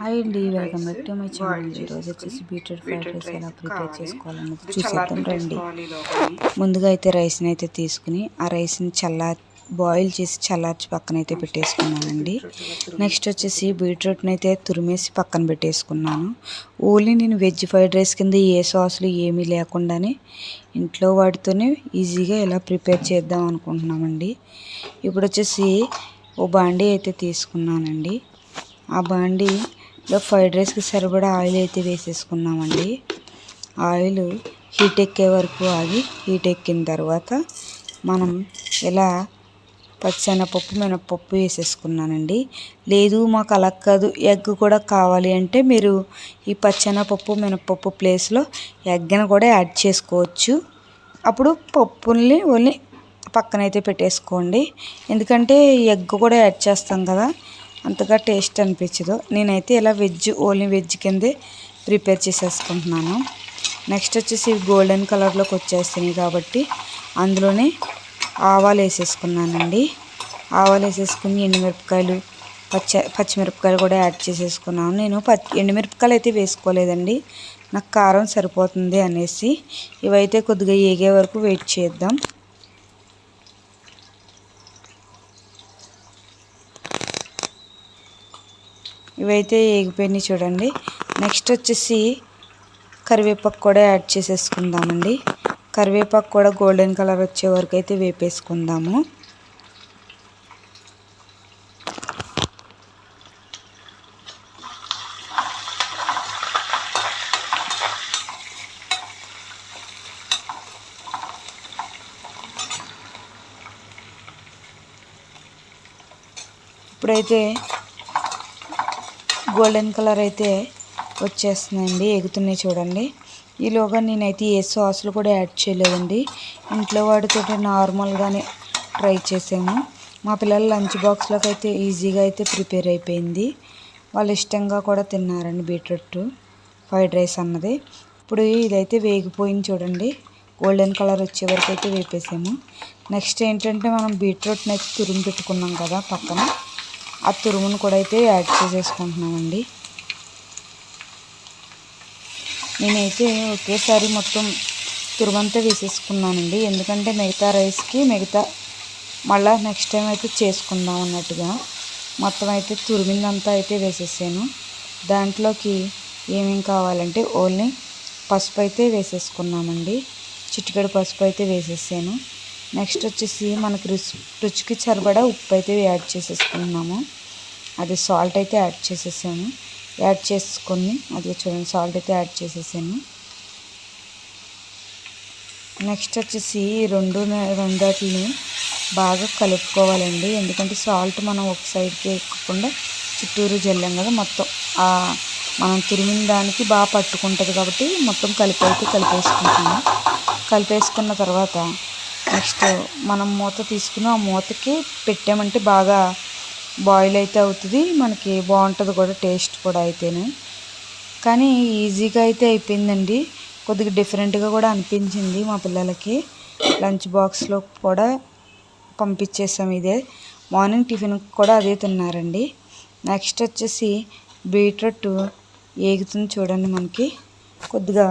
Hi అండి welcome back to my channel ఈరోజు వచ్చేసి బీట్రూట్ ఫ్రైడ్ రైస్ ఎలా ప్రిపేర్ కావాలి. చేసుకోవాలన్నది చూసేద్దాం రండి. ముందుగా అయితే రైస్ని అయితే తీసుకుని ఆ రైస్ని చల్లార్ బాయిల్ చేసి చల్లార్చి పక్కన అయితే పెట్టేసుకున్నానండి నెక్స్ట్ వచ్చేసి బీట్రూట్ని అయితే తురిమేసి పక్కన పెట్టేసుకున్నాను. ఓన్లీ నేను వెజ్ ఫ్రైడ్ రైస్ కింద ఏ సాసులు ఏమీ లేకుండానే ఇంట్లో వాటితోనే ఈజీగా ఎలా ప్రిపేర్ చేద్దాం అనుకుంటున్నామండి. ఇప్పుడు వచ్చేసి ఓ బాండీ అయితే తీసుకున్నానండి. ఆ బాండీలో ఫ్రైడ్ రైస్కి సరిపడా ఆయిల్ అయితే వేసేసుకున్నామండి. ఆయిల్ హీట్ ఎక్కే వరకు ఆగి హీట్ ఎక్కిన తర్వాత మనం ఇలా పచ్చనపప్పు మినపప్పు వేసేసుకున్నానండి. లేదు మాకు అలా కాదు. ఎగ్ కూడా కావాలి అంటే మీరు ఈ పచ్చనపప్పు మినపప్పు ప్లేస్లో ఎగ్ని కూడా యాడ్ చేసుకోవచ్చు. అప్పుడు పప్పుల్ని ఓన్లీ పక్కనైతే పెట్టేసుకోండి. ఎందుకంటే ఎగ్ కూడా యాడ్ చేస్తాం కదా. అంతగా టేస్ట్ అనిపించదు. నేనైతే ఇలా వెజ్ ఓన్లీ వెజ్ కిందే ప్రిపేర్ చేసేసుకుంటున్నాను. నెక్స్ట్ వచ్చేసి గోల్డెన్ కలర్లోకి వచ్చేస్తున్నాయి కాబట్టి అందులోనే ఆవాలు వేసేసుకున్నానండి. ఆవాలు వేసేసుకుని ఎండుమిరపకాయలు పచ్చ పచ్చిమిరపకాయలు కూడా యాడ్ చేసేసుకున్నాను. నేను పచ్చి ఎండుమిరపకాయలు అయితే వేసుకోలేదండి. నాకు కారం సరిపోతుంది అనేసి ఇవైతే కొద్దిగా ఏగే వరకు వెయిట్ చేద్దాం. ఇవైతే ఏగిపోయినాయి చూడండి. నెక్స్ట్ వచ్చేసి కరివేపాకు కూడా యాడ్ చేసేసుకుందామండి. కరివేపాకు కూడా గోల్డెన్ కలర్ వచ్చే వరకు అయితే వేపేసుకుందాము. ఇప్పుడైతే గోల్డెన్ కలర్ అయితే వచ్చేస్తుందండి ఎగుతున్నాయి చూడండి. ఈలోగా నేనైతే ఏ సాసులు కూడా యాడ్ చేయలేదండి. ఇంట్లో వాటితో నార్మల్గానే ట్రై చేసాము మా పిల్లల లంచ్ బాక్స్లోకి అయితే ఈజీగా అయితే ప్రిపేర్ అయిపోయింది. వాళ్ళు ఇష్టంగా కూడా తిన్నారండి బీట్రూట్ ఫ్రైడ్ రైస్ అన్నది. ఇప్పుడు ఇదైతే వేగిపోయింది చూడండి. గోల్డెన్ కలర్ వచ్చే వరకు అయితే వేపేసాము. నెక్స్ట్ ఏంటంటే మనం బీట్రూట్ని అయితే తురుము పెట్టుకున్నాం కదా పక్కన. ఆ తురుమును కూడా అయితే యాడ్ చేసేసుకుంటున్నామండి. నేనైతే ఒకేసారి మొత్తం తురుమంతా వేసేసుకున్నానండి. ఎందుకంటే మిగతా రైస్కి మిగతా మళ్ళీ నెక్స్ట్ టైం అయితే చేసుకుందాం అన్నట్టుగా మొత్తం అయితే తురిమిందంతా అయితే వేసేసాను. దాంట్లోకి ఏమేం కావాలంటే ఓన్లీ పసుపు అయితే వేసేసుకున్నామండి. చిటికెడు పసుపు అయితే వేసేసాను. నెక్స్ట్ వచ్చేసి మనకి రుచి రుచికి సరిపడా ఉప్పు అయితే యాడ్ చేసేసుకున్నాము. అది సాల్ట్ అయితే యాడ్ చేసేసాము యాడ్ చేసుకొని అది చూడండి సాల్ట్ అయితే యాడ్ చేసేసాను. నెక్స్ట్ వచ్చేసి రెండు రెండాటిని బాగా కలుపుకోవాలండి. ఎందుకంటే సాల్ట్ మనం ఒక సైడ్కి ఎక్కకుండా చుట్టూరు జల్లాం కదా మొత్తం. మనం తురిమిన దానికి బాగా పట్టుకుంటుంది కాబట్టి మొత్తం కలిపి అయితే కలిపేసుకుంటాము కలిపేసుకున్న తర్వాత నెక్స్ట్ మనం మూత తీసుకుని ఆ మూతకి పెట్టామంటే బాగా బాయిల్ అయితే అవుతుంది. మనకి బాగుంటుంది కూడా టేస్ట్ కూడా అయితేనే. కానీ ఈజీగా అయితే అయిపోయిందండి. కొద్దిగా డిఫరెంట్గా కూడా అనిపించింది మా పిల్లలకి. లంచ్ బాక్స్లో కూడా పంపించేసాం ఇదే. మార్నింగ్ టిఫిన్ కూడా అదే తిన్నారండి. నెక్స్ట్ వచ్చేసి బీట్రూట్ ఏగుతుంది చూడండి మనకి. కొద్దిగా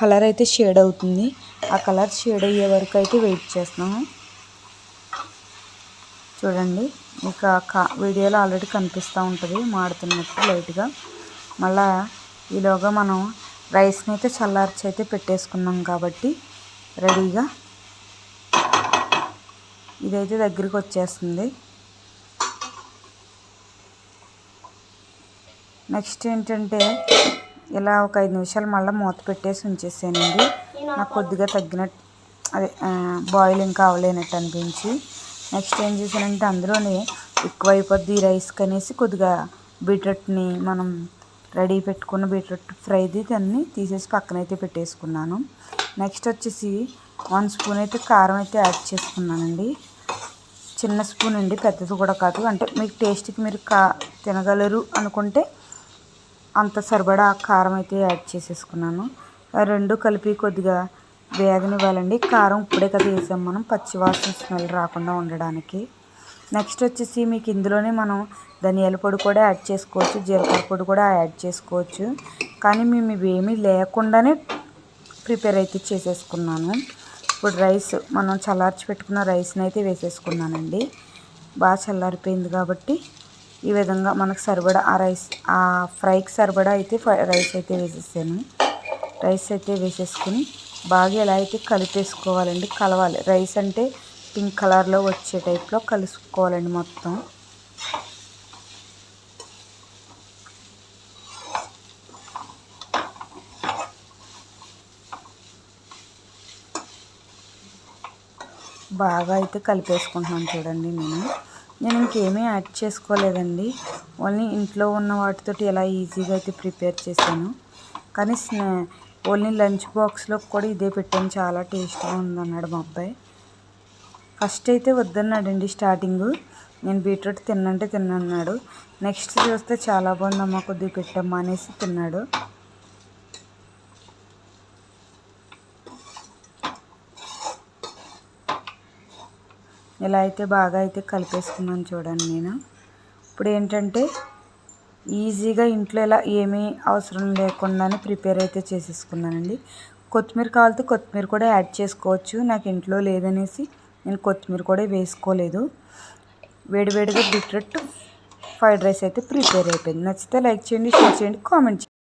కలర్ అయితే షేడ్ అవుతుంది. ఆ కలర్ షేడ్ అయ్యే వరకు అయితే వెయిట్ చేస్తున్నాము. చూడండి ఇక కా వీడియోలో ఆల్రెడీ కనిపిస్తూ ఉంటుంది మాడుతున్నట్టు లైట్గా. మళ్ళా ఈలోగా మనం రైస్ని అయితే చల్లార్చి అయితే పెట్టేసుకున్నాం కాబట్టి రెడీగా. ఇదైతే దగ్గరికి వచ్చేస్తుంది. నెక్స్ట్ ఏంటంటే ఇలా ఒక ఐదు నిమిషాలు మళ్ళీ మూత పెట్టేసి ఉంచేసానండి. నాకు కొద్దిగా తగ్గినట్టు అదే బాయిలింగ్ కావలేనట్టు అనిపించి. నెక్స్ట్ ఏం చేశానంటే అందులోనే ఎక్కువ అయిపోద్ది రైస్ కనేసి కొద్దిగా బీట్రూట్ని మనం రెడీ పెట్టుకున్న బీట్రూట్ ఫ్రైది దాన్ని తీసేసి పక్కనైతే పెట్టేసుకున్నాను. నెక్స్ట్ వచ్చేసి వన్ స్పూన్ అయితే కారం అయితే యాడ్ చేసుకున్నానండి. చిన్న స్పూన్ అండి పెద్దది కూడా కాదు. అంటే మీకు టేస్ట్కి మీరు కా తినగలరు అనుకుంటే అంత సరిపడా కారం అయితే యాడ్ చేసేసుకున్నాను. రెండు కలిపి కొద్దిగా వేగనివ్వాలండి. కారం ఇప్పుడే కదా వేసాం మనం. పచ్చివాసన స్మెల్ రాకుండా ఉండడానికి. నెక్స్ట్ వచ్చేసి మీకు ఇందులోనే మనం ధనియాల పొడి కూడా యాడ్ చేసుకోవచ్చు. జీలకర్ర పొడి కూడా యాడ్ చేసుకోవచ్చు. కానీ మేము ఇవేమీ లేకుండానే ప్రిపేర్ అయితే చేసేసుకున్నాను. ఇప్పుడు రైస్ మనం చల్లార్చి పెట్టుకున్న రైస్ని అయితే వేసేసుకున్నానండి. బాగా చల్లారిపోయింది కాబట్టి ఈ విధంగా మనకు సరిపడా ఆ రైస్ ఆ ఫ్రైకి సరిపడా అయితే రైస్ అయితే వేసేసాను. రైస్ అయితే వేసేసుకుని బాగా ఎలా అయితే కలిపేసుకోవాలండి కలవాలి. రైస్ అంటే పింక్ కలర్లో వచ్చే టైప్లో కలుసుకోవాలండి మొత్తం. బాగా అయితే కలిపేసుకుంటున్నాను చూడండి నేను. నేను ఇంకేమీ యాడ్ చేసుకోలేదండి. ఓన్లీ ఇంట్లో ఉన్న వాటితోటి ఎలా ఈజీగా అయితే ప్రిపేర్ చేశాను. కానీ స్నా ఓన్లీ లంచ్ బాక్స్లో కూడా ఇదే పెట్టాను. చాలా టేస్ట్గా ఉందన్నాడు మా అబ్బాయి. ఫస్ట్ అయితే వద్దన్నాడండి స్టార్టింగ్. నేను బీట్రూట్ తిన్నంటే తిన్నన్నాడు నెక్స్ట్ చూస్తే చాలా బాగుందమ్మా కొద్దిగా పెట్టమ్మా అనేసి తిన్నాడు. ఇలా అయితే బాగా అయితే కలిపేసుకున్నాను చూడండి నేను. ఇప్పుడు ఏంటంటే ఈజీగా ఇంట్లో ఇలా ఏమీ అవసరం లేకుండానే ప్రిపేర్ అయితే చేసేసుకున్నానండి. కొత్తిమీర కావాలితే కొత్తిమీర కూడా యాడ్ చేసుకోవచ్చు. నాకు ఇంట్లో లేదనేసి నేను కొత్తిమీర కూడా వేసుకోలేదు. వేడివేడిగా బీట్రూట్ ఫ్రైడ్ రైస్ అయితే ప్రిపేర్ అయిపోయింది. నచ్చితే లైక్ చేయండి షేర్ చేయండి కామెంట్ చేయండి.